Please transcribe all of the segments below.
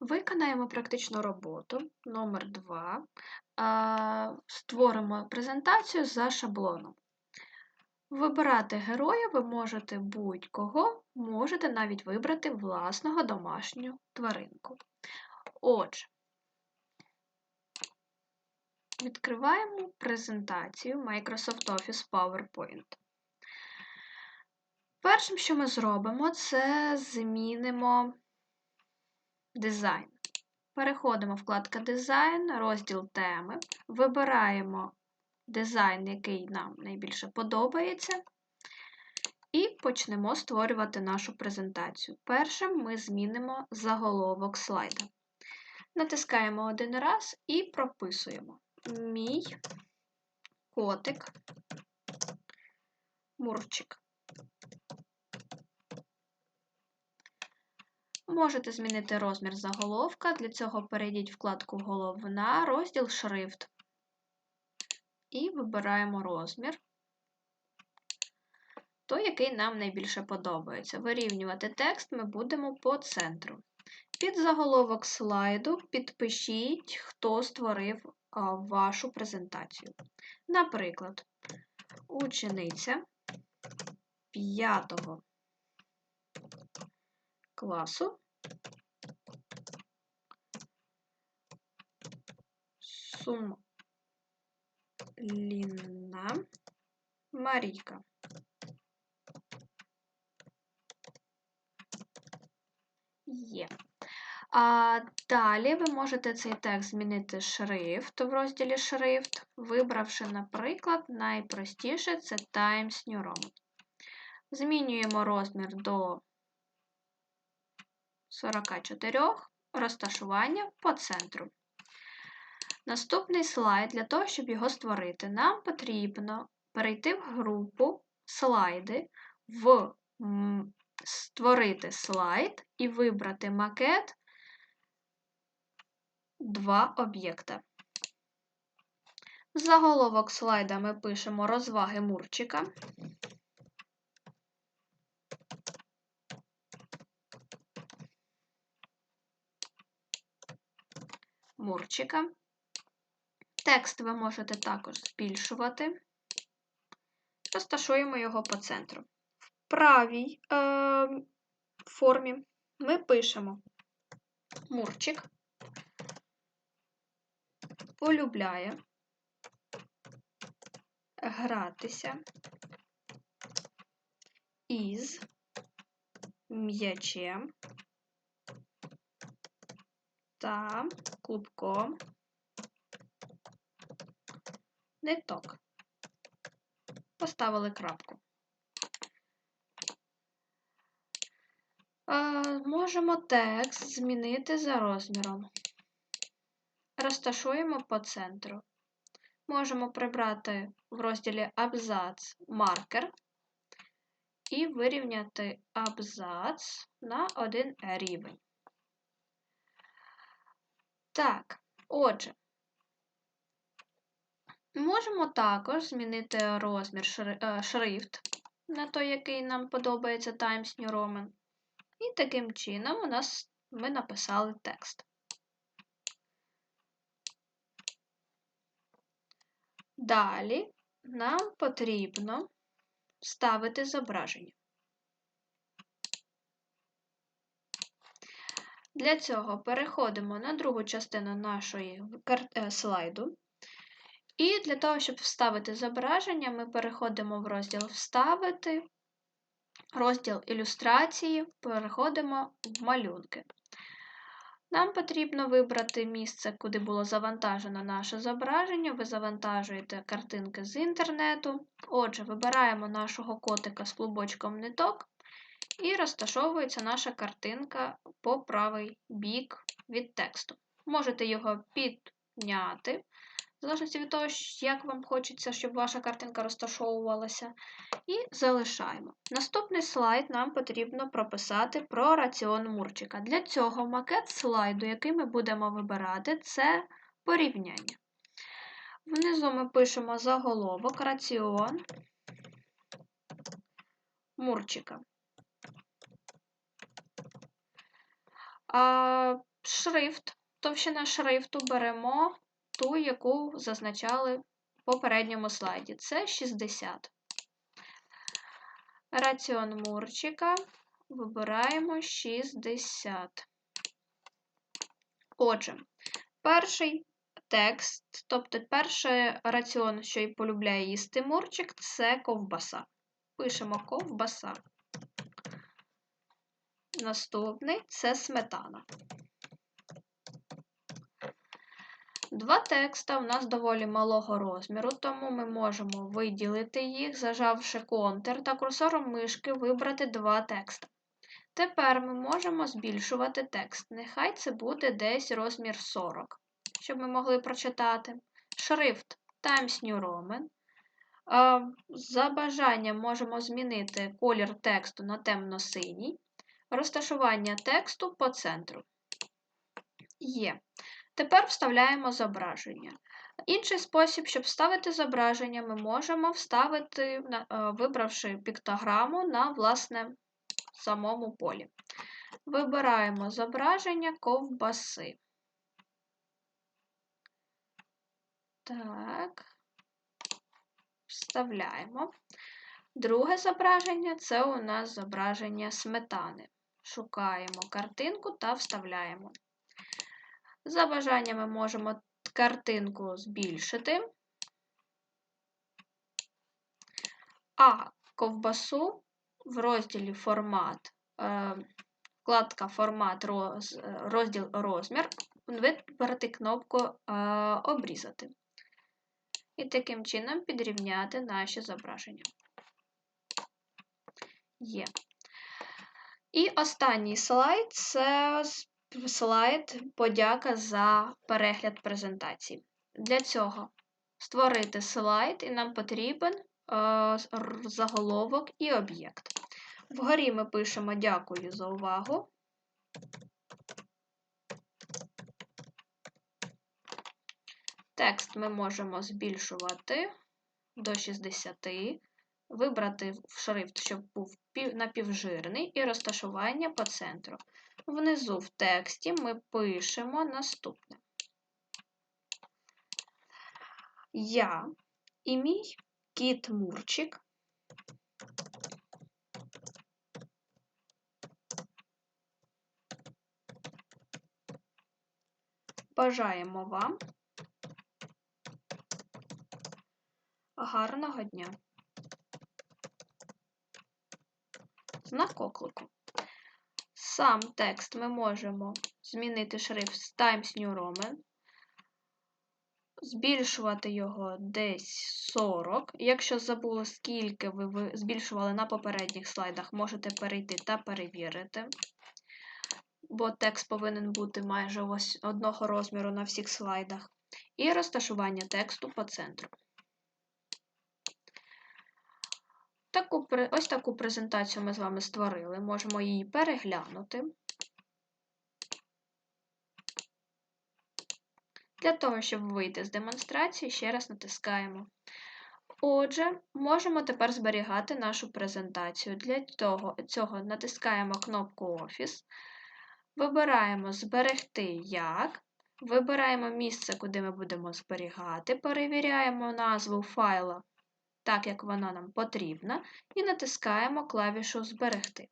Виконаємо практичну роботу номер 2 Створимо презентацію за шаблоном. Вибирати героя ви можете будь-кого, можете навіть вибрати власного домашню тваринку. Отже, відкриваємо презентацію Microsoft Office PowerPoint. Першим, що ми зробимо, це змінимо дизайн. Переходимо вкладка Дизайн, розділ теми, вибираємо дизайн, який нам найбільше подобається, і почнемо створювати нашу презентацію. Першим ми змінимо заголовок слайда. Натискаємо один раз і прописуємо Мій котик, мурчик. Можете змінити розмір заголовка. Для цього перейдіть вкладку Головна, розділ Шрифт. І вибираємо розмір, той, який нам найбільше подобається. Вирівнювати текст ми будемо по центру. Під заголовок слайду підпишіть, хто створив вашу презентацію. Наприклад, учениця 5 класу Сумлінна Марійка. Є. А Далі ви можете цей текст змінити шрифт в розділі Шрифт, вибравши, наприклад, найпростіше це Times New Roman. Змінюємо розмір до 44 розташування по центру. Наступний слайд, для того, щоб його створити, нам потрібно перейти в групу слайди, в створити слайд і вибрати макет два об'єкта. Заголовок слайда ми пишемо розваги Мурчика. Мурчика. Текст ви можете також збільшувати. Розташуємо його по центру. В правій е, формі ми пишемо Мурчик полюбляє гратися із м'ячем та клубком ниток. Поставили крапку. Можемо текст змінити за розміром. Розташуємо по центру. Можемо прибрати в розділі Абзац маркер і вирівняти абзац на один рівень. Так, отже, можемо також змінити розмір е, шрифт на той, який нам подобається Times New Roman. І таким чином у нас ми написали текст. Далі нам потрібно вставити зображення. Для цього переходимо на другу частину нашої е, слайду. І для того, щоб вставити зображення, ми переходимо в розділ Вставити, розділ ілюстрації, переходимо в малюнки. Нам потрібно вибрати місце, куди було завантажено наше зображення. Ви завантажуєте картинки з інтернету. Отже, вибираємо нашого котика з клубочком ниток і розташовується наша картинка по правий бік від тексту. Можете його підняти, в залежності від того, як вам хочеться, щоб ваша картинка розташовувалася. І залишаємо. Наступний слайд нам потрібно прописати про раціон Мурчика. Для цього макет слайду, який ми будемо вибирати, це порівняння. Внизу ми пишемо заголовок раціон Мурчика. А шрифт, товщина шрифту беремо ту, яку зазначали в попередньому слайді. Це 60. Раціон Мурчика вибираємо 60. Отже, перший текст, тобто перший раціон, що й полюбляє їсти Мурчик, це ковбаса. Пишемо ковбаса. Наступний це сметана. Два текста у нас доволі малого розміру, тому ми можемо виділити їх, зажавши контур та курсором мишки вибрати два текста. Тепер ми можемо збільшувати текст. Нехай це буде десь розмір 40, щоб ми могли прочитати. Шрифт Times New Roman. За бажанням можемо змінити колір тексту на темно-синій. Розташування тексту по центру. Є. Тепер вставляємо зображення. Інший спосіб, щоб вставити зображення, ми можемо вставити, е, вибравши піктограму на власне самому полі. Вибираємо зображення ковбаси. Так, вставляємо. Друге зображення це у нас зображення сметани. Шукаємо картинку та вставляємо. За бажанням ми можемо картинку збільшити, а ковбасу в розділі формат, е, вкладка формат розділ розмір, вибрати кнопку е, Обрізати. І таким чином підрівняти наші зображення. Є. І останній слайд це слайд подяка за перегляд презентації. Для цього створити слайд, і нам потрібен е, заголовок і об'єкт. Вгорі ми пишемо Дякую за увагу. Текст ми можемо збільшувати до 60, вибрати шрифт, щоб був напівжирний, і розташування по центру. Внизу в тексті ми пишемо наступне. Я і мій кіт Мурчик бажаємо вам гарного дня. Знак оклику. Сам текст ми можемо змінити шрифт Times New Roman, збільшувати його десь 40. Якщо забули, скільки ви збільшували на попередніх слайдах, можете перейти та перевірити, бо текст повинен бути майже ось одного розміру на всіх слайдах. І розташування тексту по центру. Таку, Ось таку презентацію ми з вами створили, можемо її переглянути. Для того, щоб вийти з демонстрації, ще раз натискаємо. Отже, можемо тепер зберігати нашу презентацію. Для того, цього натискаємо кнопку Офіс, вибираємо Зберегти як, вибираємо місце, куди ми будемо зберігати, перевіряємо назву файла так як вона нам потрібна, і натискаємо клавішу Зберегти.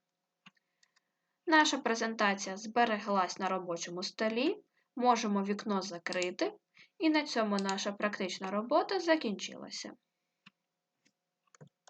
Наша презентація збереглась на робочому столі, можемо вікно закрити, і на цьому наша практична робота закінчилася.